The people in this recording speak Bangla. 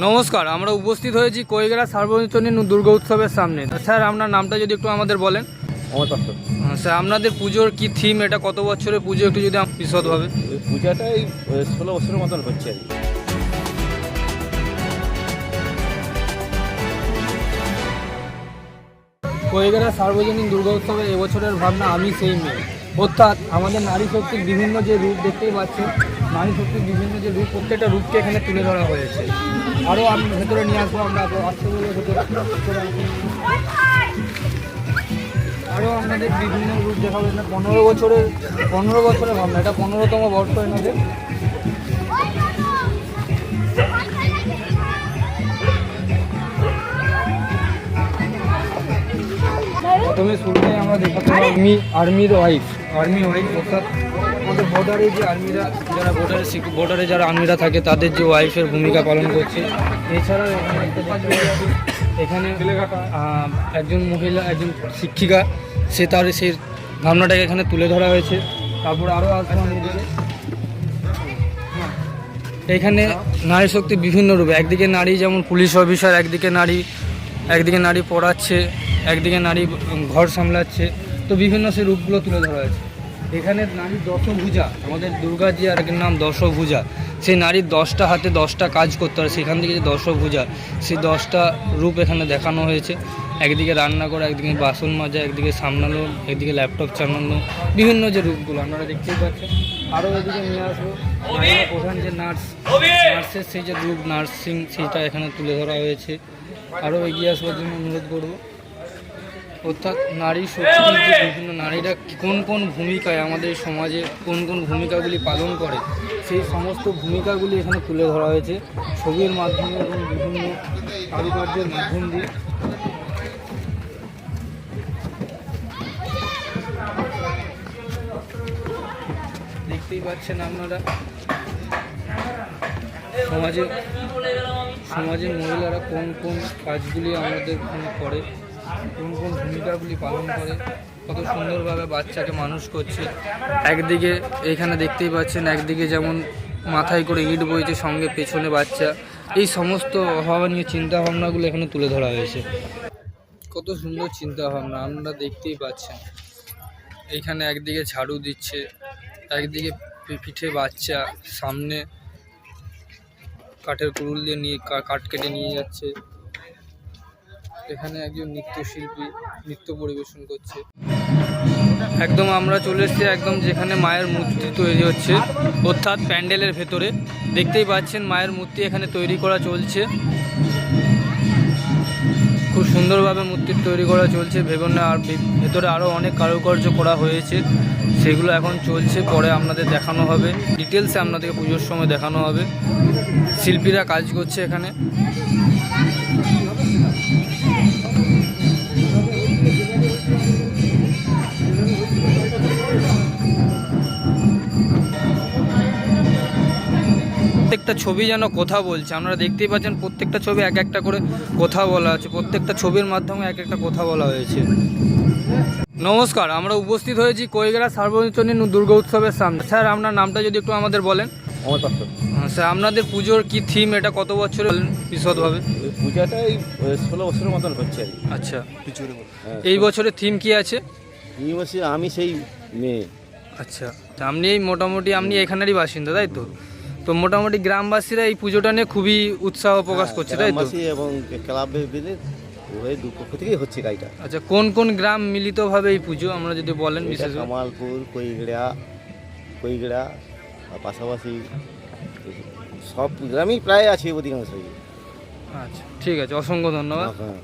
নমস্কার আমরা উপস্থিত হয়েছি কৈগড়া সার্বজনীন দুর্গা উৎসবের সামনে। স্যার আপনার নামটা যদি একটু আমাদের বলেন। আমার স্যার আপনাদের পুজোর কি থিম এটা কত বছরের পুজো? একটু যদি বিশদভাবে ওই পূজাটা এই ষোলো বছরের মতন হচ্ছে আর কি। কৈগড়া সার্বজনীন দুর্গা উৎসবের এবছরের ভাবনা আমি সেই মেয়ে। অর্থাৎ আমাদের নারী শক্তির বিভিন্ন যে রূপ দেখতেই পাচ্ছেন নারী শক্তির বিভিন্ন যে রূপ প্রত্যেকটা রূপকে এখানে তুলে ধরা হয়েছে। আরও আমি ভেতরে নিয়ে আসব আমরা আরও আপনাদের বিভিন্ন রূপ দেখাবো না পনেরো বছরের পনেরো বছরের ভাবনা এটা পনেরোতম বর্ষ এনাদের। প্রথমে শুরুতেই আমরা দেখাতে আর্মি আর্মির ওয়াইফ আর্মি ওয়াইফ অর্থাৎ আমাদের বর্ডারে যে আর্মিরা, যারা বর্ডারে বর্ডারে যারা আর্মিরা থাকে, তাদের যে ওয়াইফের ভূমিকা পালন করছে। এছাড়াও এখানে একজন মহিলা, একজন শিক্ষিকা, সে তার সেই ভাবনাটাকে এখানে তুলে ধরা হয়েছে। তারপর আরও এখানে নারী শক্তি বিভিন্ন রূপে, একদিকে নারী যেমন পুলিশ অফিসার, একদিকে নারী একদিকে নারী পড়াচ্ছে, একদিকে নারী ঘর সামলাচ্ছে, তো বিভিন্ন সেই রূপগুলো তুলে ধরা হয়েছে। এখানে নারীর দশভূজা, আমাদের দুর্গা আর একর নাম দশভুজা। সেই নারীর দশটা হাতে দশটা কাজ করতে হয়, সেখান থেকে যে দশভুজা, সেই দশটা রূপ এখানে দেখানো হয়েছে। একদিকে রান্না করা, একদিকে বাসন মাজা, একদিকে সামলানো, একদিকে ল্যাপটপ চালানো, বিভিন্ন যে রূপগুলো আপনারা দেখতেই পাচ্ছেন। আরও এদিকে নিয়ে আসব প্রধান যে নার্স, নার্সের সেই যে রূপ, নার্সিং, সেইটা এখানে তুলে ধরা হয়েছে। আরও এগিয়ে আসবার জন্য অনুরোধ করব। অর্থাৎ নারী শক্তির যে বিভিন্ন নারীরা কোন কোন ভূমিকায় আমাদের সমাজে কোন কোন ভূমিকাগুলি পালন করে, সেই সমস্ত ভূমিকাগুলি এখানে তুলে ধরা হয়েছে। ছবির মাধ্যমে এবং বিভিন্ন কারুকার্যের মাধ্যম দিয়ে। দেখতেই পাচ্ছেন আপনারা, সমাজে, সমাজের মহিলারা কোন কোন কাজগুলি আমাদের করে। কোন কোন ভূমিকাগুলি পালন করে, কত সুন্দরভাবে বাচ্চাকে মানুষ করছে। একদিকে এখানে দেখতেই পাচ্ছেন, একদিকে যেমন মাথায় করে ইট বইছে, সঙ্গে পেছনে বাচ্চা। এই সমস্ত অভাবনীয় চিন্তা ভাবনাগুলো এখানে তুলে ধরা হয়েছে। কত সুন্দর চিন্তা ভাবনা আপনারা দেখতেই পাচ্ছেন। এইখানে একদিকে ঝাড়ু দিচ্ছে, একদিকে পিঠে বাচ্চা, সামনে কাঠের কুড়ুল দিয়ে নিয়ে কাঠ কেটে নিয়ে যাচ্ছে। এখানে একজন নৃত্যশিল্পী নৃত্য পরিবেশন করছে। একদম আমরা চলে এসেছি একদম যেখানে মায়ের মূর্তি তৈরি হচ্ছে, অর্থাৎ প্যান্ডেলের ভেতরে। দেখতেই পাচ্ছেন মায়ের মূর্তি এখানে তৈরি করা চলছে। খুব সুন্দরভাবে মূর্তি তৈরি করা চলছে। ভেতরে আর ভেতরে আরও অনেক কারুকার্য করা হয়েছে। সেগুলো এখন চলছে, পরে আপনাদের দেখানো হবে। ডিটেলসে আপনাদেরকে পুজোর সময় দেখানো হবে। শিল্পীরা কাজ করছে এখানে। প্রত্যেকটা ছবি যেন কথা বলছে। আপনারা দেখতেই পাচ্ছেন প্রত্যেকটা ছবি এক একটা করে কথা বলা আছে প্রত্যেকটা ছবির মাধ্যমে এক একটা কথা বলা হয়েছে। নমস্কার আমরা উপস্থিত হয়েছি কৈগড়া সার্বজনীন দুর্গা উৎসবের সামনে। স্যার আপনার নামটা যদি একটু আমাদের বলেন। আহ, স্যার আপনাদের পুজোর কি থিম এটা কত বছরের বলেন বিশদভাবে? পূজাটা এই ষোলো বছরের মতন হচ্ছে আর আচ্ছা। হ্যাঁ, এই বছরের থিম কি আছে? এই বছর আমি সেই মেয়ে। আচ্ছা তা আপনি এই মোটামুটি আপনি এখানেরই বাসিন্দা তাই তো? তো মোটামুটি গ্রামবাসীরা এই পুজোটা নিয়ে খুবই উৎসাহ প্রকাশ করছে তাই তো? এবং ক্লাবে মিলে ওই দু পক্ষ থেকেই হচ্ছে গাড়িটা আচ্ছা কোন কোন গ্রাম মিলিতভাবে এই পুজো আমরা যদি বলেন বিশেষ কামালপুর কৈগড়া কৈগড়া পাশাপাশি সব গ্রামেই প্রায় আছে অধিকাংশই আচ্ছা ঠিক আছে অসংখ্য ধন্যবাদ। হ্যাঁ।